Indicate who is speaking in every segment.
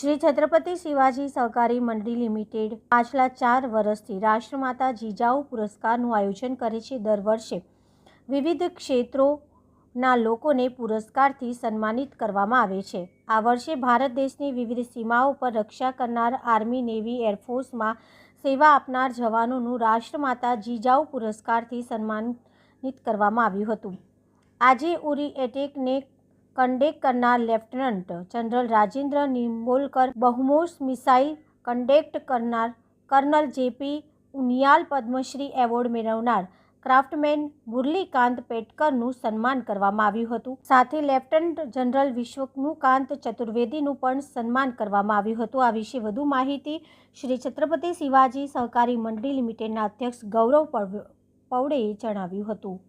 Speaker 1: શ્રી છત્રપતિ શિવાજી સહકારી મંડળી લિમિટેડ પાછલા ચાર વર્ષથી રાષ્ટ્રમાતા જીજાઉ પુરસ્કારનું આયોજન કરે છે દર વર્ષે. વિવિધ ક્ષેત્રોના લોકોને પુરસ્કારથી સન્માનિત કરવામાં આવે છે. આ વર્ષે ભારત દેશની વિવિધ સીમાઓ પર રક્ષા કરનાર આર્મી, નેવી, એરફોર્સમાં સેવા આપનાર જવાનોનું રાષ્ટ્રમાતા જીજાઉ પુરસ્કારથી સન્માનિત કરવામાં આવ્યું હતું. આજે ઉરી એટેકને કંડેક કરનાર lieutenant general Rajendra Nimbolkar BrahMos missile conduct કરનાર colonel JP Uniyal Padmashri award મેળવનાર ક્રાફ્ટમેન મુરલીકાંત પેટકરનું સન્માન કરવામાં આવ્યું હતું. સાથે લેફ્ટનન્ટ જનરલ વિશ્વનુકાંત ચતુર્વેદીનું પણ સન્માન કરવામાં આવ્યું હતું. આ વિશે વધુ માહિતી શ્રી છત્રપતિ શિવાજી સહકારી મંડળી લિમિટેડના અધ્યક્ષ ગૌરવ પવ- પૌડેએ જણાવ્યું હતું.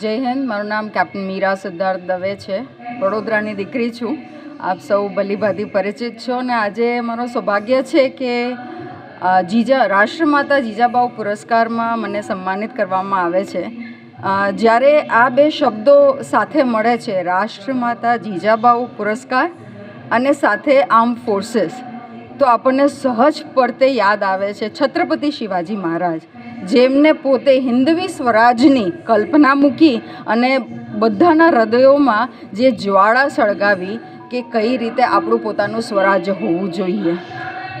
Speaker 2: જય હિન્દ, મારું નામ કેપ્ટન મીરા સિદ્ધાર્થ દવે છે. વડોદરાની દીકરી છું. આપ સૌ ભલીભાતી પરિચિત છો અને આજે મારો સૌભાગ્ય છે કે જીજા રાષ્ટ્રમાતા જીજાબાઉ પુરસ્કારમાં મને સન્માનિત કરવામાં આવે છે. જ્યારે આ બે શબ્દો સાથે મળે છે રાષ્ટ્રમાતા જીજાબાઉ પુરસ્કાર અને સાથે આર્મ ફોર્સીસ, તો આપણને સહજ પડતે યાદ આવે છે છત્રપતિ શિવાજી મહારાજ. જેમને પોતે હિન્દવી સ્વરાજની કલ્પના મૂકી અને બધાના હૃદયોમાં જે જ્વાળા સળગાવી કે કઈ રીતે આપણું પોતાનું સ્વરાજ હોવું જોઈએ.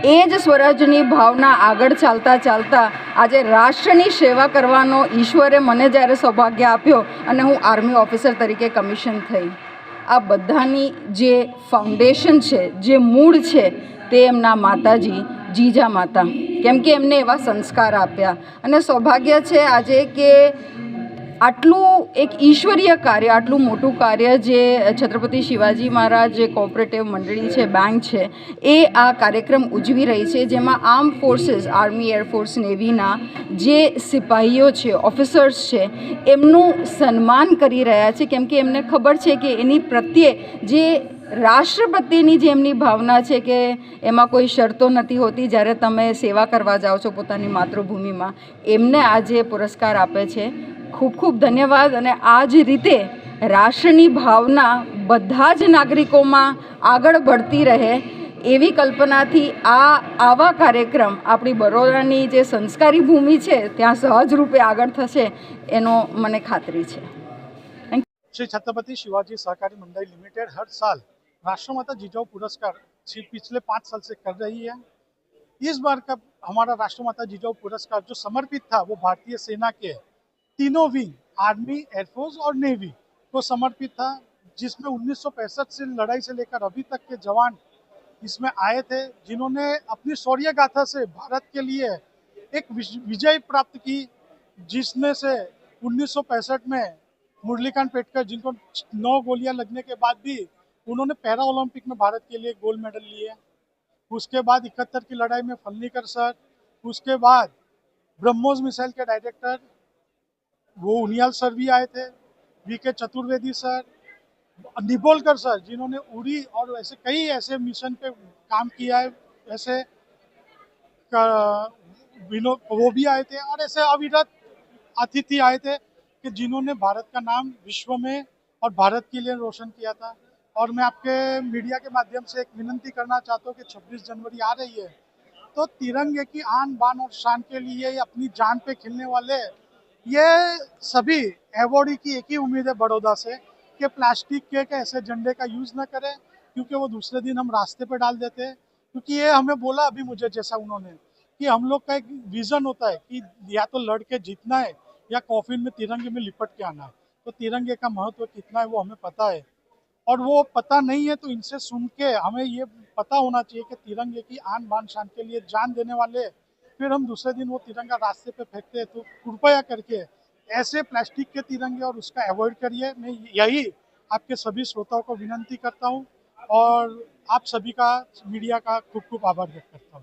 Speaker 2: એ જ સ્વરાજની ભાવના આગળ ચાલતા ચાલતા આજે રાષ્ટ્રની સેવા કરવાનો ઈશ્વરે મને જ્યારે સૌભાગ્ય આપ્યો અને હું આર્મી ઓફિસર તરીકે કમિશન થઈ. આ બધાની જે ફાઉન્ડેશન છે, જે મૂળ છે તે એમના માતાજી જીજા માતા કેમ કે એમને એવા સંસ્કાર આપ્યા. અને સૌભાગ્ય છે આજે કે આટલું એક ઈશ્વરીય કાર્ય, આટલું મોટું કાર્ય જે છત્રપતિ શિવાજી મહારાજ જે કોઓપરેટિવ મંડળી છે બેંક છે, એ આ કાર્યક્રમ ઉજવી રહી છે, જેમાં arm forces army air force નેવીના જે સિપાહીઓ છે ઓફિસર્સ છે, એમનું સન્માન કરી રહ્યા છે. કેમ કે એમને ખબર છે કે એની પ્રત્યે જે રાષ્ટ્રપતિની જે એમની ભાવના છે કે એમાં કોઈ શરતો નથી હોતી, જ્યારે તમે સેવા કરવા જાઓ છો પોતાની માતૃભૂમિમાં, એમને આજે પુરસ્કાર આપે છે. ખૂબ ખૂબ ધન્યવાદ અને આ જ રીતે રાષ્ટ્રની ભાવના બધા જ નાગરિકોમાં આગળ बढ़તી રહે એવી કલ્પનાથી આ આવા કાર્યક્રમ આપણી બરોડાની જે સંસ્કારી ભૂમિ છે, ત્યાં સહજ રૂપે આગળ થશે એનો મને ખાતરી છે.
Speaker 3: શ્રી છત્રપતિ શિવાજી સહકારી મંડળ લિમિટેડ, હર સાલ राष्ट्रमाता जिजाऊ पुरस्कार पिछले पाँच साल से कर रही है। इस बार का हमारा राष्ट्रमाता जिजाऊ पुरस्कार जो समर्पित था, वो भारतीय सेना के तीनों विंग, आर्मी एयरफोर्स और नेवी, को समर्पित था, जिसमें 1965 से लड़ाई से लेकर अभी तक के जवान इसमें आए थे, जिन्होंने अपनी शौर्य गाथा से भारत के लिए एक विज- विजय प्राप्त की, जिसमें से 1965 में मुरलीकांत पेटकर, जिनको नौ गोलियाँ लगने के बाद भी उन्होंने पैरा ओलंपिक में भारत के लिए गोल्ड मेडल लिए उसके बाद इकहत्तर की लड़ाई में फलनीकर सर, उसके बाद ब्रह्मोस मिसाइल के डायरेक्टर, वो उनियाल सर भी आए थे, वी के चतुर्वेदी सर, निबोलकर सर, जिन्होंने उड़ी और ऐसे कई ऐसे मिशन पे काम किया है, ऐसे वो भी आए थे और ऐसे अविरत अतिथि आए थे कि जिन्होंने भारत का नाम विश्व में और भारत के लिए रोशन किया था। और मैं आपके मीडिया के माध्यम से एक विनंती करना चाहता हूँ कि 26 जनवरी आ रही है तो तिरंगे की आन बान और शान के लिए अपनी जान पे खिलने वाले, ये सभी एवॉर्डी की एक ही उम्मीद है बड़ौदा से कि प्लास्टिक के के ऐसे झंडे का यूज़ ना करें, क्योंकि वो दूसरे दिन हम रास्ते पे डाल देते हैं। क्योंकि ये हमें बोला अभी मुझे जैसा उन्होंने कि हम लोग का एक विजन होता है कि या तो लड़ के जीतना है या कॉफिन में तिरंगे में लिपट के आना है। तो तिरंगे का महत्व कितना है वो हमें पता है। और वो पता नहीं है तो इनसे सुन के हमें ये पता होना चाहिए कि तिरंगे की आन बान शान के लिए जान देने वाले, फिर हम दूसरे दिन वो तिरंगा रास्ते पे फेंकते हैं। तो कृपया करके ऐसे प्लास्टिक के तिरंगे और उसका अवॉइड करिए। मैं यही आपके सभी श्रोताओं को विनंती करता हूँ और आप सभी का, मीडिया का खूब खूब आभार व्यक्त करता हूँ।